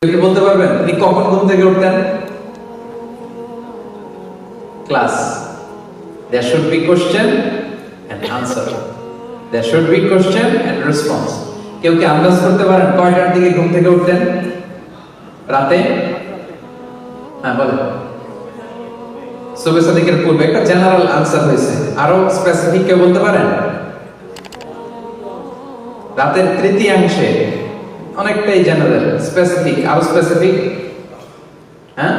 বলতে পারবেন? তিনি কখন ঘুম থেকে উঠতেন? Class. There should be question and answer. There should be question and response. কেউ কি আন্দাজ করতে পারেন কয়টার দিকে ঘুম থেকে উঠতেন? রাতে? হ্যাঁ বলেন। সুবে সাদিকের পূর্বে একটা জেনারেল আনসার হয়েছে। আরও স্পেসিফিক কেউ বলতে পারেন? রাতের তৃতীয়াংশে অনেকটাই জেনারেল স্পেসিফিক আরও স্পেসিফিক হ্যাঁ?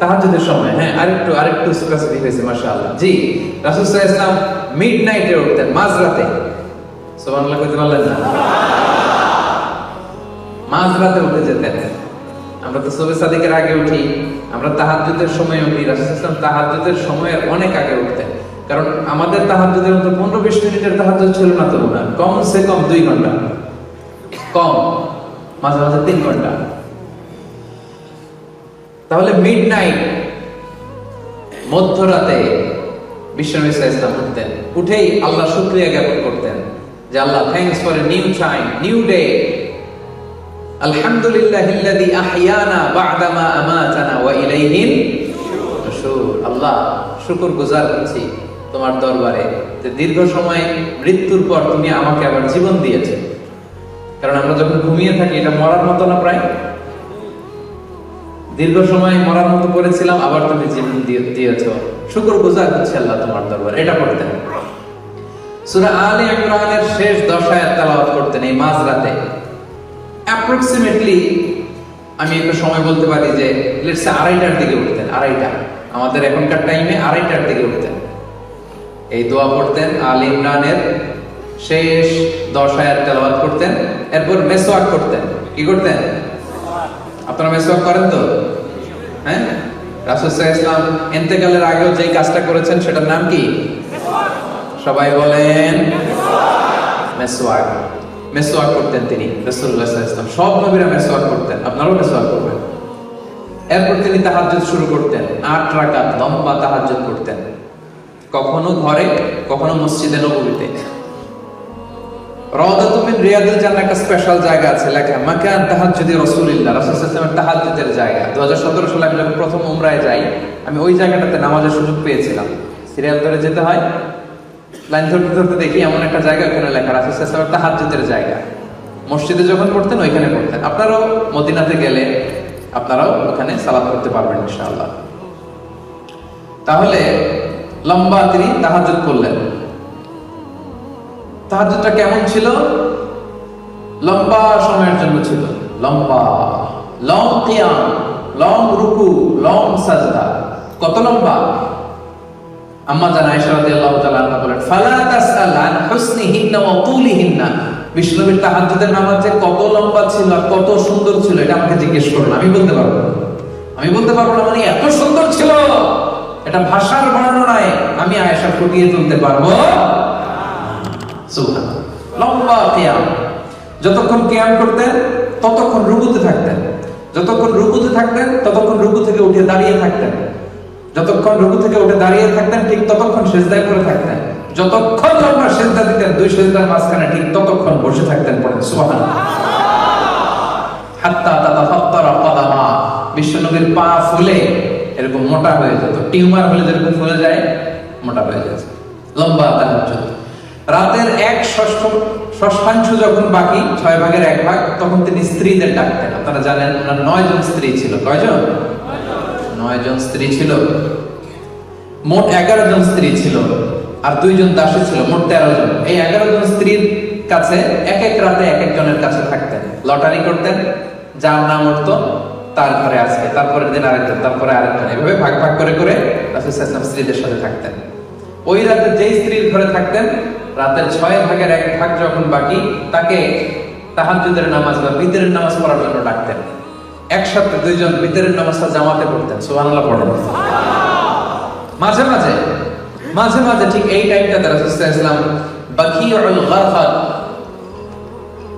তাহাজ্জুদের সময় হ্যাঁ আরেকটু আরেকটু স্পেসিফিক হয়েছে, মাশাআল্লাহ। জি, রাসূল সাল্লাল্লাহু আলাইহি ওয়াসাল্লাম মিডনাইটে উঠতেন, মাঝরাতে। সুবহানাল্লাহ, কইতে পারলেন না? মাঝরাতে উঠে যেতেন। আমরা তো সুবে সাদিকের আগে উঠি, আমরা তাহাজ্জুদের সময় উঠি, রাসূল সাল্লাল্লাহু আলাইহি সময়ের অনেক আগে উঠতেন। কারণ আমাদের তাহাজ্জুদের মতো পনেরো বিশ মিনিটের তাহাজ্জুদ ছিল না তো না কম সে কম দুই ঘণ্টা। কম, মাঝে মাঝে তিন ঘণ্টা। তাহলে মিড নাইট মধ্যরাতে বিশ্বনবী উঠতেন। উঠেই আল্লাহ শুক্রিয়া জ্ঞাপন করতেন যে আল্লাহ thanks for new time new day আলহামদুলিল্লাহিল্লাযী আহইয়ানা বা'দামা আমাতানা ওয়া ইলাইহিন আল্লাহ শুকর গুজার করছি। তোমার দরবারে যে দীর্ঘ সময় মৃত্যুর পর তুমি আমাকে আবার জীবন দিয়েছে। কারণ আমরা যখন ঘুমিয়ে থাকি, এটা মরার মতো না প্রায়? দীর্ঘ সময় মরার মতো করেছিলাম, আবার তুমি জীবন দিয়ে- দিয়েছ। শুকর গুজার হচ্ছে আল্লাহ তোমার দরবার, এটা করতেন সূরা আলে ইমরানের শেষ দশ আয়াত তেলাওয়াত করতেন এই মাঝরাতে। অ্যাপ্রক্সিমেটলি আমি একটা সময় বলতে পারি যে লেটস আড়াইটার দিকে উঠতেন, আড়াইটা। আমাদের এখনকার টাইমে আড়াইটার দিকে উঠতেন। এই দোয়া পড়তেন আল ইমরানের শেষ দশ আয়াত তেলাওয়াত করতেন। এরপর মেসওয়াক করতেন। কি করতেন? আপনারা মেসওয়াক করেন তো? হ্যাঁ? আলাইহি ইসলাম ইন্তেকালের আগেও যেই কাজটা করেছেন, সেটার নাম কি? সবাই বলেন, মেসওয়াক। মেসওয়াক করতেন তিনি আলাইহি ইসলাম সব নবীরা মেসওয়াক করতেন। আপনারাও মেসওয়াক করবেন। এরপর তিনি তাহাজ্জুদ শুরু করতেন। আট রাকাত লম্বা তাহাজ্জুদ করতেন। কখনো ঘরে, কখনো মসজিদে নববীতে রওদাতুম মিন রিয়াদুল জান্নাহ, একটা স্পেশাল জায়গা আছে, লেখা, মাকান তাহাজ্জুদি রাসূলুল্লাহ রাসূল সাল্লাল্লাহু আলাইহি তাহাজ্জুদের জায়গা। 2017 সালে আমি যখন প্রথম উমরায় যাই, আমি ওই জায়গাটাতে নামাজের সুযোগ পেয়েছিলাম। সিরিয়াল ধরে যেতে হয়, লাইন ধরতে ধরতে দেখি এমন একটা জায়গা, ওখানে লেখা, রাসূল সাল্লাল্লাহু তাহাজ্জুদের জায়গা। মসজিদে যখন পড়তেন, ওইখানে পড়তেন। আপনারাও মদিনাতে গেলে আপনারাও ওখানে সালাত করতে পারবেন, ইনশাআল্লাহ। তাহলে লম্বা তিনি তাহাজ্জুদ করলেন। তাহাজ্জুদটা কেমন ছিল? লম্বা সময়ের জন্য ছিল। লম্বা লং কিয়াম লং রুকু লং সাজদা কত লম্বা? আম্মা জান আয়েশা রাদিয়াল্লাহু তাআলা আনহা বলেন, ফালা তাসআল আন হুসনিহিন্না ওয়া তুলিহিন্না। বিষ্ণুবীর তাহাজ্জুদের নামাজ যে কত লম্বা ছিল আর কত সুন্দর ছিল, এটা আমাকে জিজ্ঞেস করুন। আমি বলতে পারব আমি বলতে পারব না মানে এত এটা ভাষার বর্ণনায় আমি আয়েশা ফুটিয়ে তুলতে পারব। লম্বা কিয়াম। যতক্ষণ কিয়াম করতেন, ততক্ষণ রুকুতে থাকতেন। যতক্ষণ রুকুতে থাকতেন, ততক্ষণ রুকু থেকে উঠে দাঁড়িয়ে থাকতেন। যতক্ষণ রুকু থেকে উঠে দাঁড়িয়ে থাকতেন, ঠিক ততক্ষণ সেজদায় করে থাকতেন। যতক্ষণ লম্বা সেজদা দিতেন, দুই সেজদার মাঝখানে ঠিক ততক্ষণ বসে থাকতেন পড়েন। সুবহানাল্লাহ। হাত্তা তাতাফাত্তারা কদামা। বিশ্বনবীর পা ফুলে এরকম মোটা হয়ে যেত। টিউমার হলে যেরকম ফুলে যায়, মোটা হয়ে যেত লম্বা তাহাজ্জুদ রাতের এক ষষ্ঠ ষষ্ঠাংশ যখন বাকি, ছয় ভাগের এক ভাগ, তখন তিনি স্ত্রীদের ডাকতেন। আপনারা জানেন, ওনার নয় জন স্ত্রী ছিল। কয়জন নয় জন স্ত্রী ছিল। মোট এগারো জন স্ত্রী ছিল। আর দুইজন দাসী ছিল, মোট তেরো জন। এই এগারো জন স্ত্রীর কাছে এক এক রাতে এক একজনের কাছে থাকতেন। লটারি করতেন, যার নাম উঠতো তার ঘরে আজকে তারপরের দিন আরেকজন, তারপরে আরেকজন। এভাবে ভাগ ভাগ করে করে রাসূল সাল্লাল্লাহু স্ত্রীদের সাথে থাকতেন। ওই রাতে যেই স্ত্রীর ঘরে থাকতেন, রাতের ছয় ভাগের এক ভাগ যখন বাকি, তাকে তাহাজ্জুদের নামাজ বা বিতরের নামাজ পড়ার জন্য ডাকতেন। একসাথে দুইজন বিতরের নামাজটা জামাতে পড়তেন। সুবহানাল্লাহ, পড়েন। মাঝে মাঝে মাঝে মাঝে ঠিক এই টাইমটাতে রাসূল সাল্লাল্লাহু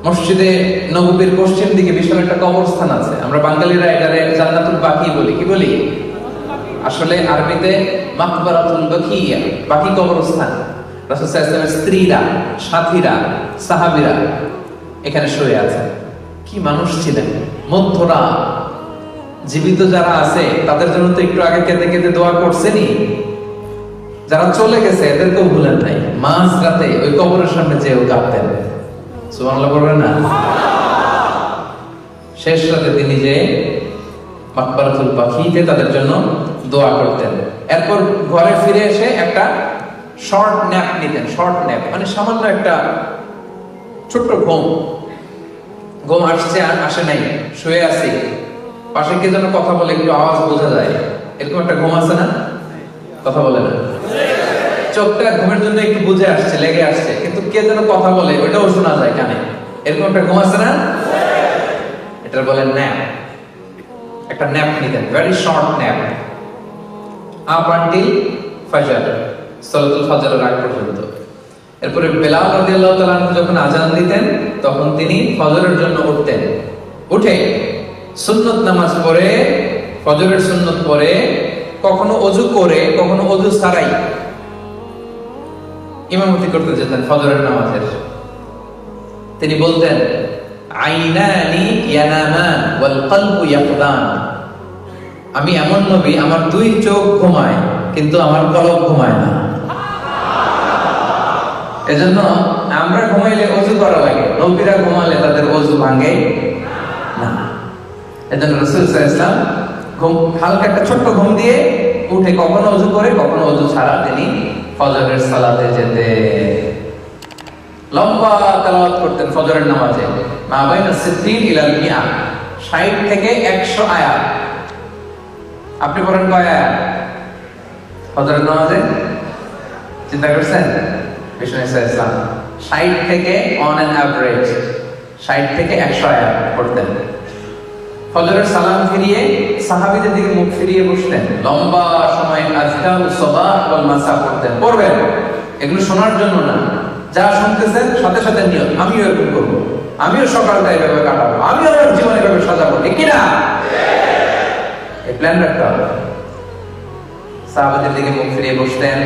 মসজিদে নবীর পশ্চিম দিকে বিশাল একটা কবরস্থান আছে। আমরা বাঙালিরা এটারে জান্নাতুল বাকি বলি। কি বলি? আসলে আরবিতে মাকবারাতুল বাকিয়া, বাকি কবরস্থান। রাসূল সাল্লাল্লাহু স্ত্রীরা, সাথীরা, সাহাবীরা এখানে শুয়ে আছে। কি মানুষ ছিলেন? মধ্যরা, জীবিত যারা আছে, তাদের জন্য তো একটু আগে কেঁদে কেঁদে দোয়া করছেনি যারা চলে গেছে, এদেরকেও ভুলেন নাই। মাঝ রাতে ওই কবরের সামনে যেও কাঁদতেন। সুবহানাল্লাহ বলবেন না? শেষ রাতে তিনি যে মাকবারাতুল বাকিতে তাদের জন্য দোয়া করতেন। এরপর ঘরে ফিরে এসে একটা শর্ট ন্যাপ নিতেন শর্ট ন্যাপ মানে সামান্য একটা ছোট্ট ঘুম। ঘুম আসছে আসে নাই, শুয়ে আছি। পাশে কে যেন কথা বলে একটু আওয়াজ বোঝা যায়। এরকম একটা ঘুম আছে না? কথা বলে না। চোখটা ঘুমের জন্য একটু বুঝে আসছে, লেগে আসছে, কিন্তু কে যেন কথা বলে, ওইটাও শোনা যায় কানে। এরকম একটা ঘুম আছে না? এটা বলে ন্যাপ একটা ন্যাপ নিতেন very short nap up until ফাজর, সালাতুল ফজরের আগ পর্যন্ত। এরপরে বেলাল রাদিয়াল্লাহু তাআলা যখন আজান দিতেন, তখন তিনি ফজরের জন্য উঠতেন। উঠে সুন্নত নামাজ পড়ে, ফজরের সুন্নত পড়ে, কখনো অজু করে, কখনো অজু ছাড়াই। ইমামতি করতে যেতেন ফজরের নামাজের। তিনি বলতেন, আইনানি ইয়ানামান ওয়াল কলবু ইয়াকদান আমি এমন নবী, আমার দুই চোখ ঘুমায়, কিন্তু আমার কলব ঘুমায় না। এজন্য আমরা ঘুমাইলে অজু করা লাগে, নবীরা ঘুমালে তাদের অজু ভাঙে না। এজন্য রসুল ইসলাম ঘুম হালকা একটা ছোট্ট ঘুম দিয়ে উঠে কখনো অজু করে, কখনো অজু ছাড়া তিনি ফজরের সালাতে যেতে। লম্বা তেলাওয়াত করতেন ফজরের নামাজে। মা বাইনা সিদ্দিন ইলাল মিয়া 60 থেকে 100 আয়াত। আপনি পড়েন কয় আয়াত? ফজরের নামাজে? চিন্তা করছেন? বিষ্ণু ইসলাম 60 থেকে অন অ্যান অ্যাভারেজ 60 থেকে 100 আয়াত পড়তেন। ফজরের সালাম ফিরিয়ে সাহাবীদের দিকে মুখ ফিরিয়ে বসতেন লম্বা সময় আজকাল সবাহ ওয়াল মাসা পড়তেন। পড়বেন। এগুলো শোনার জন্য না। যা শুনতেছেন, সাথে সাথে নিয়ত। আমিও এরকম করব। আমিও সকালটা এভাবে কাটাবো। আমিও আমার জীবন এভাবে সাজাবো। ঠিক কিনা? এই প্ল্যান রাখতে হবে। সাহাবাদের দিকে মুখ ফিরিয়ে বসতেন।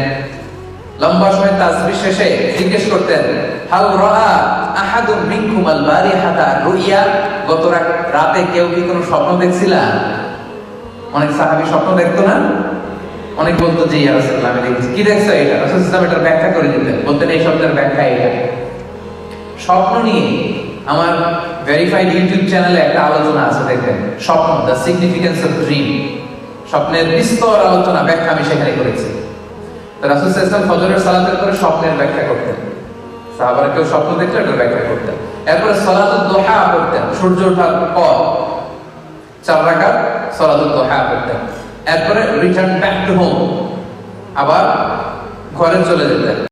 লম্বা সময় তাসবিহ শেষে জিজ্ঞেস করতেন, হাল রাআ? আহাদুম মিনকুম আল বারিহাতা রুইয়া। গত রাতে কেউ কি কোনো স্বপ্ন অনেক সাহাবী স্বপ্ন দেখতো না? অনেক বলতো যে, ইয়া রাসূলুল্লাহ, আমি দেখছি। কি এটা? রাসূল ইসলাম এটার ব্যাখ্যা করে দিতেন বলতেন, এই শব্দের ব্যাখ্যা এটা। স্বপ্ন নিয়ে আমার ভেরিফাইড ইউটিউব চ্যানেলে একটা আলোচনা আছে, দেখবেন। স্বপ্ন দ্য সিগনিফিকেন্স অফ ড্রিম স্বপ্নের বিস্তর আলোচনা ব্যাখ্যা আমি সেখানে করেছি। রাসূল ফজরের সালাতের পরে স্বপ্নের ব্যাখ্যা করতেন। সাহাবারা কেউ স্বপ্ন দেখলে এটা ব্যাখ্যা করতেন। এরপরে সালাতুল দোহা করতেন সূর্য ওঠার পর চার রাকাত সালাতুল দোহা করতেন এরপরে রিটার্ন ব্যাক টু হোম আবার ঘরে চলে যেতেন।